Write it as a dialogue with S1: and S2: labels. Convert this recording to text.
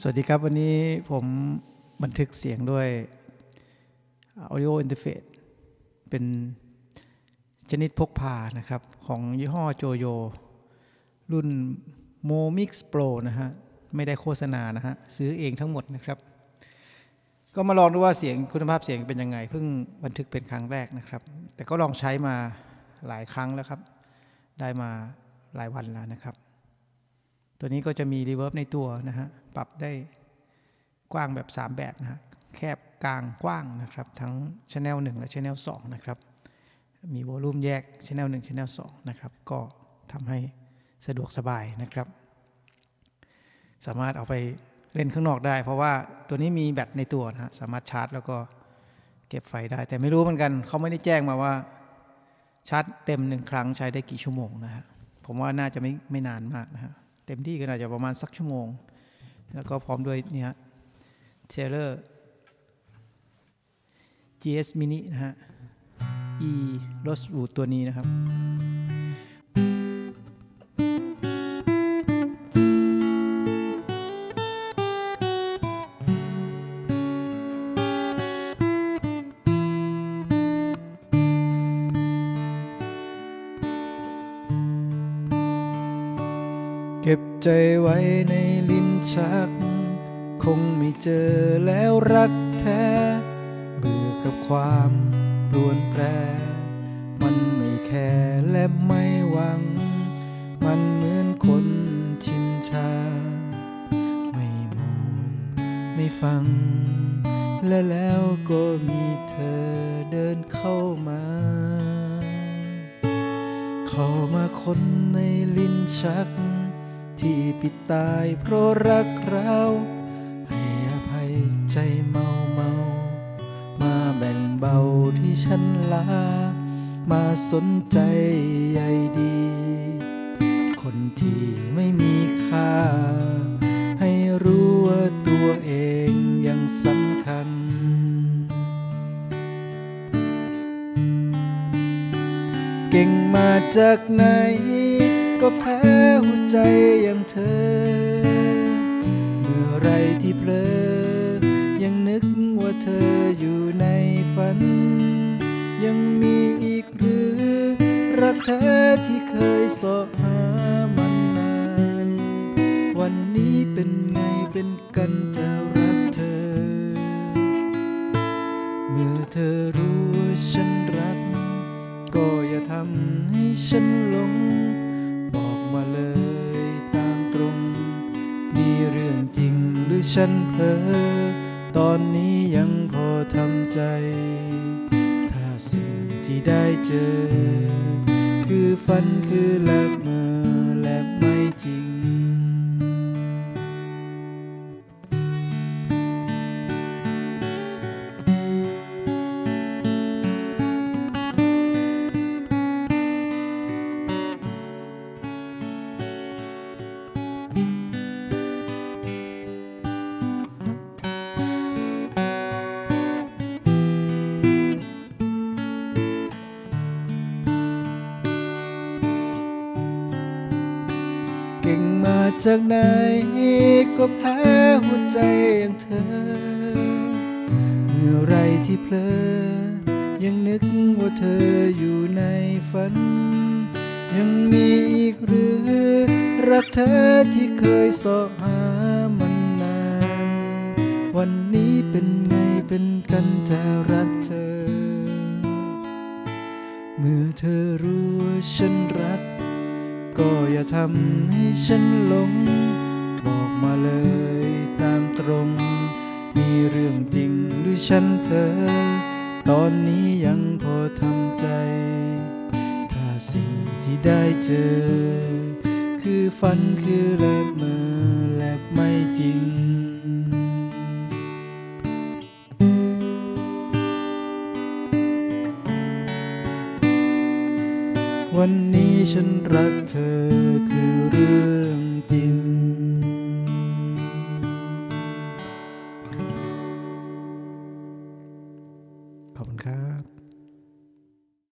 S1: สวัสดีครับ วันนี้ผมบันทึกเสียงด้วย Audio Interface เป็นชนิดพกพานะครับ ของยี่ห้อโจโย รุ่น Momix Pro นะฮะ ไม่ได้โฆษณานะฮะ ซื้อเองทั้งหมดนะครับ ก็มาลองดูว่าเสียงคุณภาพเสียงเป็นยังไง เพิ่งบันทึกเป็นครั้งแรกนะครับ แต่ก็ลองใช้มาหลายครั้งแล้วครับ ได้มาหลายวันแล้วนะครับ ตัวนี้ก็จะมีรีเวิร์บในตัวนะฮะ ปรับได้กว้างแบบ 3 แบบนะฮะ แคบกลางกว้างนะครับ ทั้ง Channel 1 และ Channel 2 นะครับ มีโวลูมแยก Channel 1 Channel 2 นะครับ ก็ทำให้สะดวกสบายนะครับ สามารถเอาไปเล่นข้างนอกได้ เพราะว่าตัวนี้มีแบตในตัวนะฮะ สามารถชาร์จ แล้วก็เก็บไฟได้ แต่ไม่รู้เหมือนกัน เขาไม่ได้แจ้งมาว่าชาร์จเต็มหนึ่งครั้งใช้ได้กี่ชั่วโมงนะฮะ ผมว่าน่าจะไม่ไม่นานมากนะฮะ เต็มที่ก็น่าจะประมาณสักชั่วโมง แล้วก็พร้อมด้วยเนี่ยเทเลอร์ GS Mini นะฮะ E Rosewood ตัวนี้นะครับ เก็บใจไว้ในลิ้นชัก คงไม่เจอแล้วรักแท้เบื่อกับความรวนแปร มันไม่แคร์และไม่หวัง มันเหมือนคนชินชา ไม่มองไม่ฟัง และแล้วก็มีเธอเดินเข้ามา เข้ามาคนในลิ้นชัก ที่ปิดตายเพราะรักเราให้อภัยใจเมาเมามาแบ่งเบาที่ฉันลา มาสนใจใยดี คนที่ไม่มีค่า ให้รู้ว่าตัวเองยังสำคัญเก่งมาจากไหน ก็แพ้หัวใจ อย่างเธอ เมื่อไรที่เพลอ ยังนึกว่าเธออยู่ในฝัน ยังมีอีกหรือ รักแท้ที่เคยสอหามันนาน วันนี้เป็นไงเป็นกันจะรักเธอ เมื่อเธอรู้ว่าฉันรัก ก็อย่าทำให้ฉันลง ฉันเผลอตอนนี้ยังพอทำใจ ถ้าสิ่งที่ได้เจอ คือฝันคือหลับ มาจากไหนก็แพ้หัวใจอย่างเธอ เมื่อไรที่เพลอ ยังนึกว่าเธออยู่ในฝัน ยังมีอีกหรือ รักเธอที่เคยสอหามันนาน วันนี้เป็นไงเป็นกันจะรักเธอ เมื่อเธอรู้ว่าฉันรัก ก็อย่าทำให้ฉันหลง บอกมาเลยตามตรง มีเรื่องจริงหรือฉันเผลอตอนนี้ยังพอทำใจ ถ้าสิ่งที่ได้เจอ คือฝันคือแลบเมอแลบไม่จริง วันนี้ฉันรักเธอคือเรื่อง